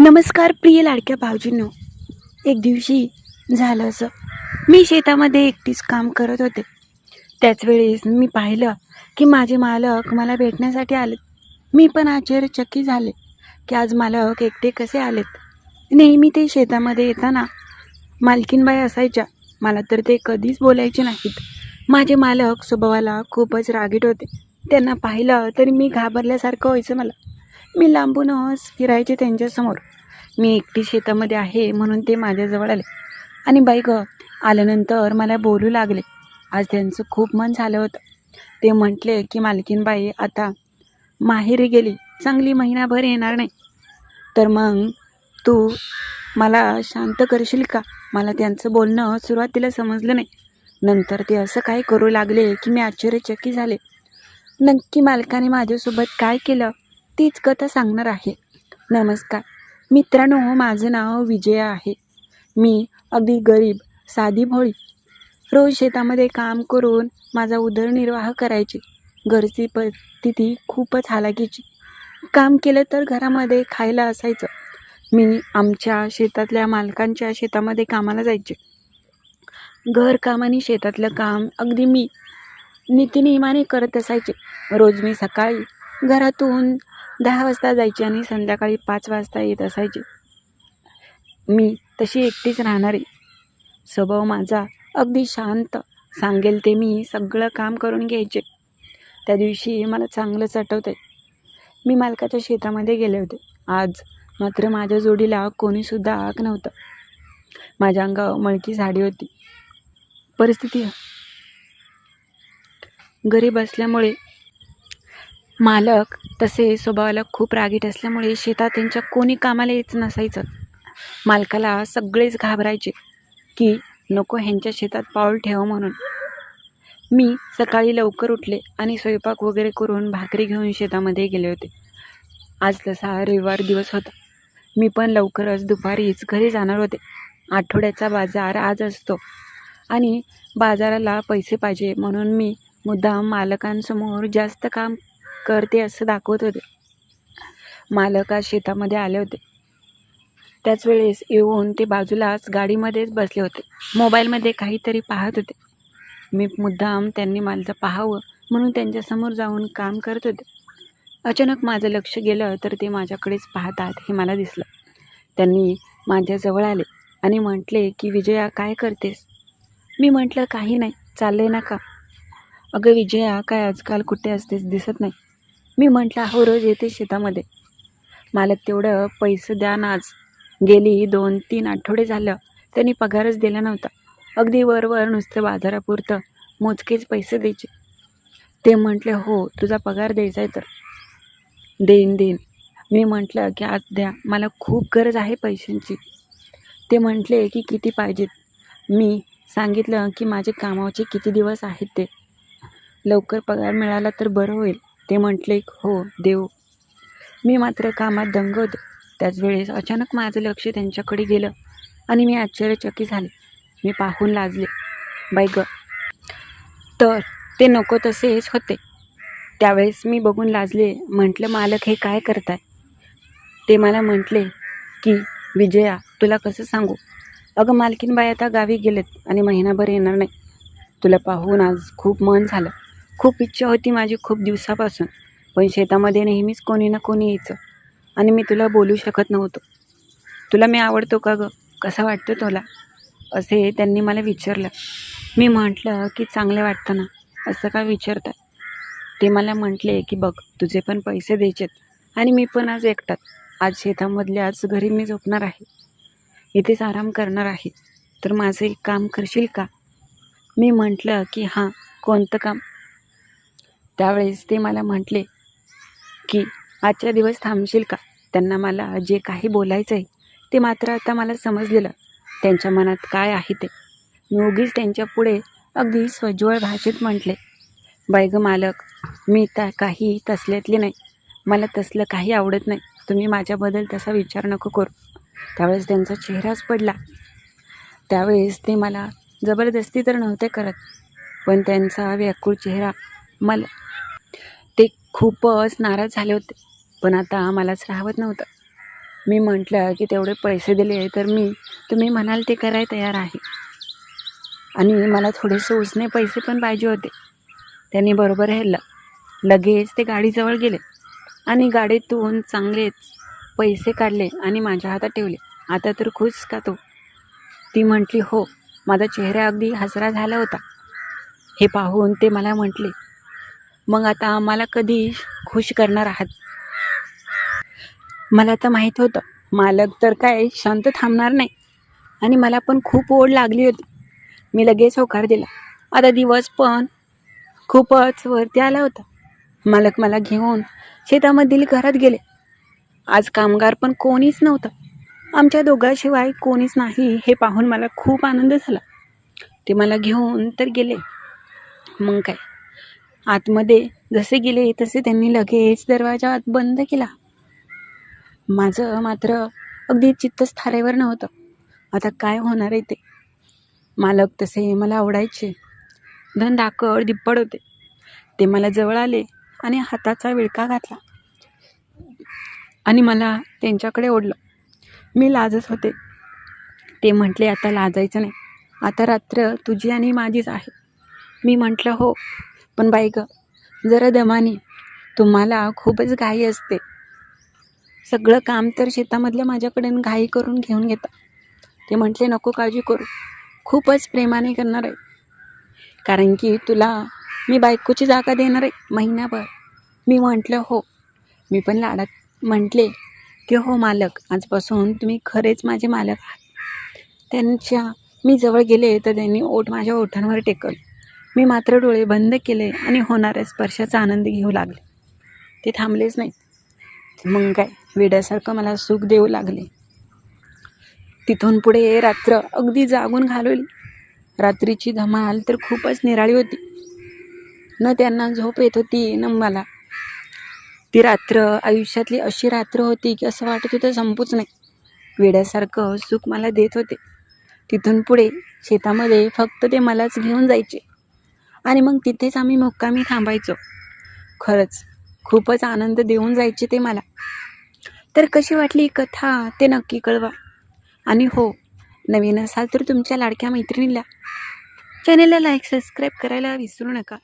नमस्कार प्रिय लाडक्या भाऊजींनो. एक दिवशी झालं असं. मी शेतामध्ये एकटीच काम करत होते. त्याच वेळेस मी पाहिलं की माझे मालक मला भेटण्यासाठी आलेत. मी पण आश्चर्यचकित झाले की आज मालक एकटे कसे आलेत? नेहमी ते शेतामध्ये येताना मालकीनबाई असायच्या. मला तर ते कधीच बोलायचे नाहीत. माझे मालक स्वभावाला खूपच रागीट होते. त्यांना पाहिलं तरी मी घाबरल्यासारखं व्हायचं मला. मी लांबूनच फिरायचे त्यांच्यासमोर. मी एकटी शेतामध्ये आहे म्हणून ते माझ्याजवळ आले. आणि बाई गं आल्यानंतर मला बोलू लागले. आज त्यांचं खूप मन झालं होतं. ते म्हटले की मालकीनबाई आता माहेरी गेली. चांगली महिनाभर येणार नाही. तर मग तू मला शांत करशील का? मला त्यांचं बोलणं सुरुवातीला समजलं नाही. नंतर ते असं काय करू लागले की मी आश्चर्यचकित झाले. नक्की मालकाने माझ्यासोबत काय केलं? तीच कथा सांगणार आहे. नमस्कार. मित्रांनो माझं नाव विजया आहे. मी अगदी गरीब साधी भोळी. रोज शेतामध्ये काम करून माझा उदरनिर्वाह करायचे. घरची परिस्थिती खूपच हालाकीची काम केलं तर घरामध्ये खायला असायचं. मी आमच्या शेतातल्या मालकांच्या शेतामध्ये कामाला जायचे. घरकाम आणि शेतातलं काम अगदी मी नीतिनियमाने करत असायचे. रोज मी सकाळी घरातून दहा वाजता जायची आणि संध्याकाळी पाच वाजता येत असायचे. मी तशी एकटीच राहणारी स्वभाव माझा अगदी शांत. सांगेल ते मी सगळं काम करून घ्यायचे. त्या दिवशी मला चांगलंच आठवतं आहे मी मालकाच्या शेतामध्ये गेले होते. आज मात्र माझ्या जोडीला कोणीसुद्धा आग नव्हतं. माझ्या अंगावर मळकी झाडी होती. परिस्थिती गरीब असल्यामुळे मालक तसे स्वभावाला खूप रागीट असल्यामुळे शेतात त्यांच्या कोणी कामाला येत नसायचं. मालकाला सगळेच घाबरायचे की नको ह्यांच्या शेतात पाऊल ठेव म्हणून. मी सकाळी लवकर उठले आणि स्वयंपाक वगैरे करून भाकरी घेऊन शेतामध्ये गेले होते. आज तसा रविवार दिवस होता. मी पण लवकरच दुपारीच घरी जाणार होते. आठवड्याचा बाजार आज असतो आणि बाजाराला पैसे पाहिजे म्हणून मी मुद्दाम मालकांसमोर जास्त काम करते असं दाखवत होते. मालक आज शेतामध्ये आले होते. त्याच वेळेस येऊन ते बाजूलाच गाडीमध्येच बसले होते. मोबाईलमध्ये काहीतरी पाहत होते. मी मुद्दाम त्यांनी माझं पाहावं म्हणून त्यांच्यासमोर जाऊन काम करत होते. अचानक माझं लक्ष गेलं तर ते माझ्याकडेच पाहतात हे मला दिसलं. त्यांनी माझ्याजवळ आले आणि म्हटले की विजया काय करतेस? मी म्हटलं काही नाही चालले ना का अगं विजया काय आजकाल कुठे असतेस दिसत नाही. मी म्हटलं हो रोज येते शेतामध्ये. मला तेवढं पैसे द्या ना आज. गेली दोन तीन आठवडे झालं. त्यांनी पगारच दिला नव्हता. अगदी वरवर नुसतं बाजारापुरतं मोजकेच पैसे द्यायचे. ते म्हटले हो तुझा पगार द्यायचा आहे तर. देईन देईन. मी म्हटलं की आज द्या. मला खूप गरज आहे पैशांची. ते म्हटले की किती पाहिजेत? मी सांगितलं की माझे कामाचे किती दिवस आहेत ते. लवकर पगार मिळाला तर बरं होईल. ते म्हटले हो देव. मी मात्र कामात दंग होते त्याच वेळेस अचानक माझं लक्ष त्यांच्याकडे गेलं आणि मी आश्चर्यचकित झाले. मी पाहून लाजले. बाई ग तर ते नको तसेच होते. त्यावेळेस मी बघून लाजले. म्हटलं मालक हे काय करताय? ते मला म्हटले की विजया तुला कसं सांगू? अगं मालकीनबाई आता गावी गेलेत आणि महिनाभर येणार नाही. तुला पाहून आज खूप मन झालं. खूप इच्छा होती माझी खूप दिवसापासून. पण शेतामध्ये नेहमीच कोणी ना कोणी यायचं. आणि मी तुला बोलू शकत नव्हतो. तुला मी आवडतो का गं? कसा वाटतो तुला? असे त्यांनी मला विचारलं. मी म्हटलं की चांगले वाटतं ना असं का विचारतात? ते मला म्हटले की बघ तुझे पण पैसे द्यायचेत आणि मी पण आज एकटात आज शेतामधले आज घरी मी झोपणार आहे. इथेच आराम करणार आहे. तर माझं एक काम करशील का? मी म्हटलं की हां कोणतं काम? त्यावेळेस ते मला म्हटले की आजच्या दिवस थांबशील का? त्यांना मला जे काही बोलायचं आहे ते मात्र आता मला समजलेलं. त्यांच्या मनात काय आहे ते? मी उगीच त्यांच्या पुढे अगदी सज्वळ भाषेत म्हटले बैग गं मालक मी त्या काही तसल्यातली नाही. मला तसलं काही आवडत नाही. तुम्ही माझ्याबद्दल तसा विचार नको करू. त्यावेळेस त्यांचा चेहराच पडला. त्यावेळेस ते मला जबरदस्ती तर नव्हते करत पण त्यांचा व्याकुळ चेहरा मला खूपच नाराज झाले होते. पण आता मलाच राहवत नव्हतं. मी म्हटलं की तेवढे पैसे दिले तर मी तुम्ही म्हणाल ते करायला तयार आहे. आणि मला थोडेसे उसने पैसे पण पाहिजे होते. त्यांनी बरोबर हेरलं लगेच ते गाडीजवळ गेले. आणि गाडीतून चांगलेच पैसे काढले आणि माझ्या हातात ठेवले. आता तर खुश का तो? ती म्हटली हो माझा चेहरा अगदी हसरा झाला होता. हे पाहून ते मला म्हटले मग आता आम्हाला कधी खुश करणार आहात? मला तर माहीत होतं. मालक तर काय शांत थांबणार नाही. आणि मला पण खूप ओढ लागली होती. मी लगेच होकार दिला. आता दिवस पण खूपच वरती आला होता. मालक मला घेऊन शेतामधील घरात गेले. आज कामगार पण कोणीच नव्हतं. आमच्या दोघाशिवाय कोणीच नाही हे पाहून मला खूप आनंद झाला. ते मला घेऊन तर गेले. मग काय? आतमध्ये जसे गेले तसे त्यांनी लगेच दरवाजा आत बंद केला. माझं मात्र अगदी चित्तच थारेवर नव्हतं. आता काय होणार आहे ते? मालक तसे मला आवडायचे. धन दाकड दिप्पड होते. ते मला जवळ आले आणि हाताचा विळका घातला. आणि मला त्यांच्याकडे ओढलं. मी लाजत होते. ते म्हटले आता लाजायचं नाही. आता रात्र तुझी आणि माझीच आहे. मी म्हटलं हो. पण बाई ग जरा दमाने तुम्हाला खूपच घाई असते. सगळं काम तर शेतामधल्या माझ्याकडे घाई करून घेऊन घेता. ते म्हटले नको काळजी करू. खूपच प्रेमाने करणार आहे. कारण की तुला मी बायकोची जागा देणार आहे महिनाभर. मी म्हटलं हो. मी पण लाडात म्हटले की हो मालक आजपासून तुम्ही खरेच माझे मालक आहात. त्यांच्या मी जवळ गेले तर त्यांनी ओठ माझ्या ओठांवर टेकल. मी मात्र डोळे बंद केले आणि होणाऱ्या स्पर्शाचा आनंद घेऊ लागले. ते थांबलेच नाहीत. मग काय? वेड्यासारखं मला सुख देऊ लागले. तिथून पुढे रात्र अगदी जागून घालवली. रात्रीची धमाल तर खूपच निराळी होती. न त्यांना झोप येत होती न मला. ती रात्र आयुष्यातली अशी रात्र होती की असं वाटत होतं संपूच नाही. वेड्यासारखं सुख मला देत होते. तिथून पुढे शेतामध्ये फक्त ते मलाच घेऊन जायचे. आणि मग तिथेच आम्ही मुक्कामी थांबायचो. खरंच खूपच आनंद देऊन जायचे ते मला. तर कशी वाटली ही कथा ते नक्की कळवा. आणि हो नवीन असाल तर तुमच्या लाडक्या मैत्रिणीला. चॅनेलला लाईक सबस्क्राईब करायला विसरू नका.